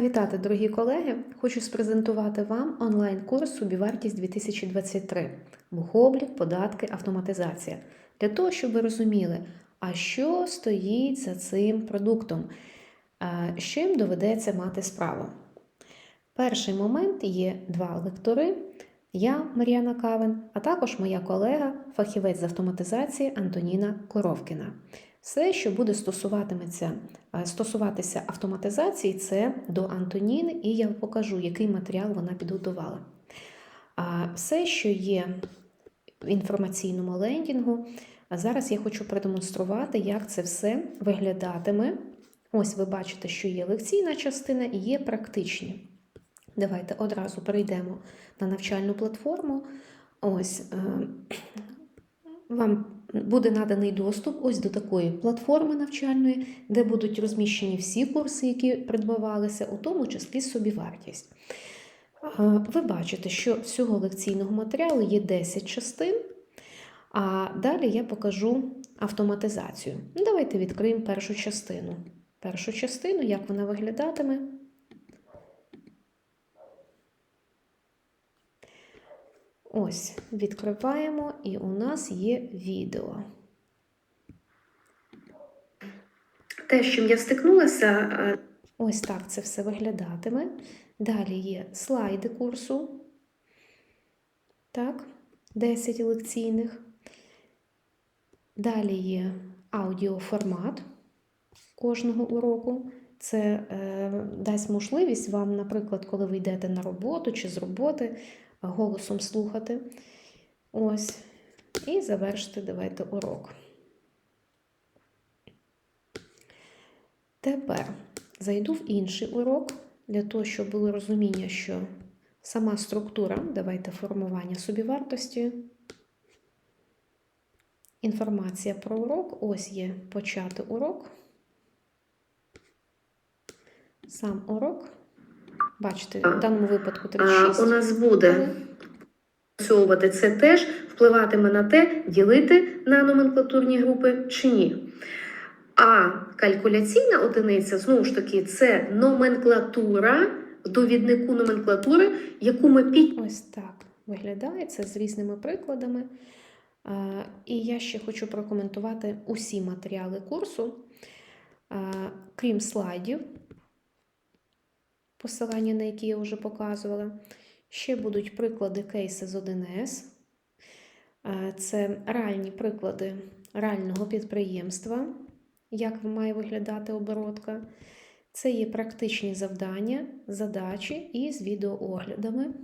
Вітати, дорогі колеги! Хочу спрезентувати вам онлайн-курс Собівартість 2023 бухоблік, податки, автоматизація. Для того, щоб ви розуміли, а що стоїть за цим продуктом, з чим доведеться мати справу. Перший момент є два лектори. Я, Мар'яна Кавен, а також моя колега, фахівець з автоматизації Антоніна Коровкіна. Все, що буде стосуватиметься, е, стосуватися автоматизації, це до Антоніни, і я покажу, який матеріал вона підготувала. А все, що є в інформаційному лендінгу, зараз я хочу продемонструвати, як це все виглядатиме. Ось ви бачите, що є лекційна частина і є практичні. Давайте одразу перейдемо на навчальну платформу. Ось е, вам буде наданий доступ ось до такої платформи навчальної, де будуть розміщені всі курси, які придбавалися, у тому числі собівартість. Ви бачите, що всього лекційного матеріалу є 10 частин, а далі я покажу автоматизацію. Давайте відкриємо першу частину. Першу частину, як вона виглядатиме. Ось, відкриваємо, і у нас є відео. Те, чим я стикнулася, е, ось так це все виглядатиме. Далі є слайди курсу. Так, 10 лекційних. Далі є аудіоформат кожного уроку. Це е, дасть можливість вам, наприклад, коли ви йдете на роботу чи з роботи, голосом слухати. Ось. І завершити давайте урок. Тепер зайду в інший урок, для того, щоб було розуміння, що сама структура, давайте формування собівартості. Інформація про урок. Ось є почати урок. Сам урок. Бачите, в даному випадку 36. у нас буде працьовувати це теж впливатиме на те, ділити на номенклатурні групи чи ні. А калькуляційна одиниця, знову ж таки, це номенклатура в довіднику номенклатури, яку ми під Ось так виглядає це з різними прикладами. А, І я ще хочу прокоментувати усі матеріали курсу, крім слайдів, посилання на які я вже показувала. Ще будуть приклади кейси з 1С. Це реальні приклади реального підприємства, як має виглядати оборотка. Це є практичні завдання, задачі із відеооглядами.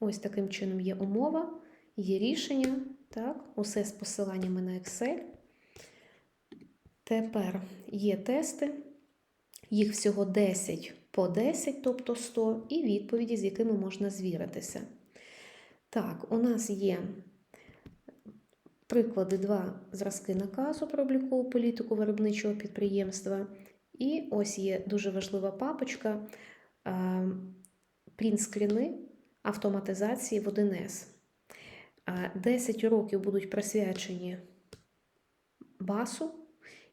Ось таким чином є умова, є рішення, так, усе з посиланнями на Excel. Тепер є тести, їх всього 10 по 10, тобто 100, і відповіді, з якими можна звіритися. Так, у нас є приклади, два зразки наказу про облікову політику виробничого підприємства. І ось є дуже важлива папочка принтскріни автоматизації в 1С. 10 уроків будуть присвячені басу,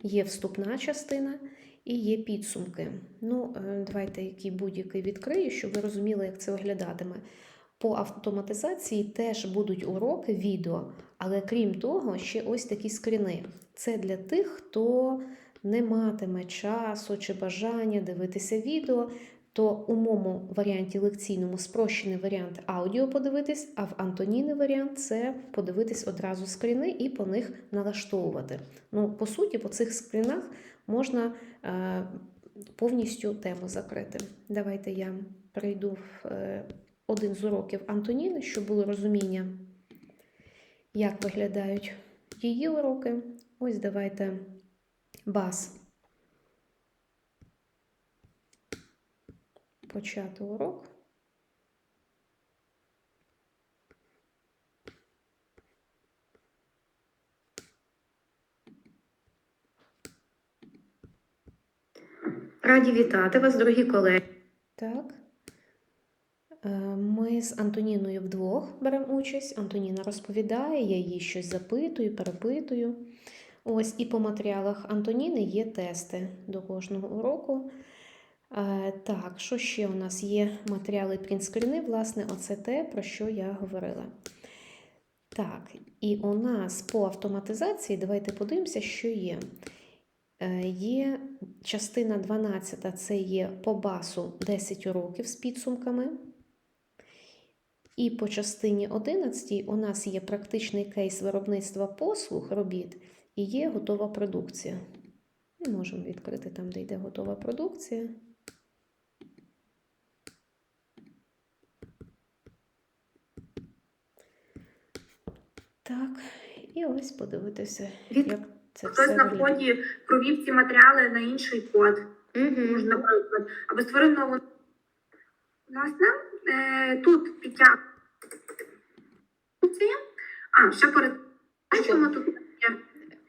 є вступна частина і є підсумки. Ну, е, давайте який будь-який відкрию, щоб ви розуміли, як це виглядатиме. По автоматизації теж будуть уроки відео, але крім того, ще ось такі скріни. Це для тих, хто не матиме часу чи бажання дивитися відео, то у моєму варіанті лекційному спрощений варіант аудіо подивитись, а в Антоніни варіант це подивитись одразу скріни і по них налаштовувати. Ну, по суті, по цих скрінах можна е, повністю тему закрити. Давайте я перейду в е, один з уроків Антоніни, щоб було розуміння, як виглядають її уроки. Ось давайте бас. Почати урок. раді вітати вас, дорогі колеги. Так. Е, Ми з Антоніною вдвох беремо участь. Антоніна розповідає, я їй щось запитую, перепитую. Ось і по матеріалах Антоніни є тести до кожного уроку. Е, так, що ще у нас є матеріали принтскріни? Власне, оце те, про що я говорила. Так, і у нас по автоматизації, давайте подивимося, що є. Е, Є частина 12, це є по басу 10 уроків з підсумками. І по частині 11 у нас є практичний кейс виробництва послуг робіт і є готова продукція. Можемо відкрити там, де йде готова продукція. Так, і ось подивитися, Від- як це Хтось все на вході провів ці матеріали на інший код, Угу. може, наприклад, або створив нову. Власне, е, тут підтягнути. А, ще перед бачимо тут є.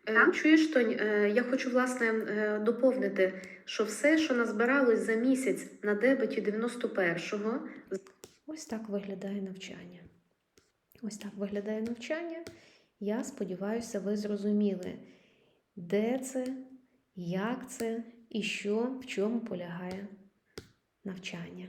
Е, Так. Чуєш, Тонь, е, я хочу власне е, доповнити, що все, що назбиралось за місяць на дебеті 91-го, Ось так виглядає навчання. Ось так виглядає навчання. Я сподіваюся, ви зрозуміли, де це, як це і що, в чому полягає навчання.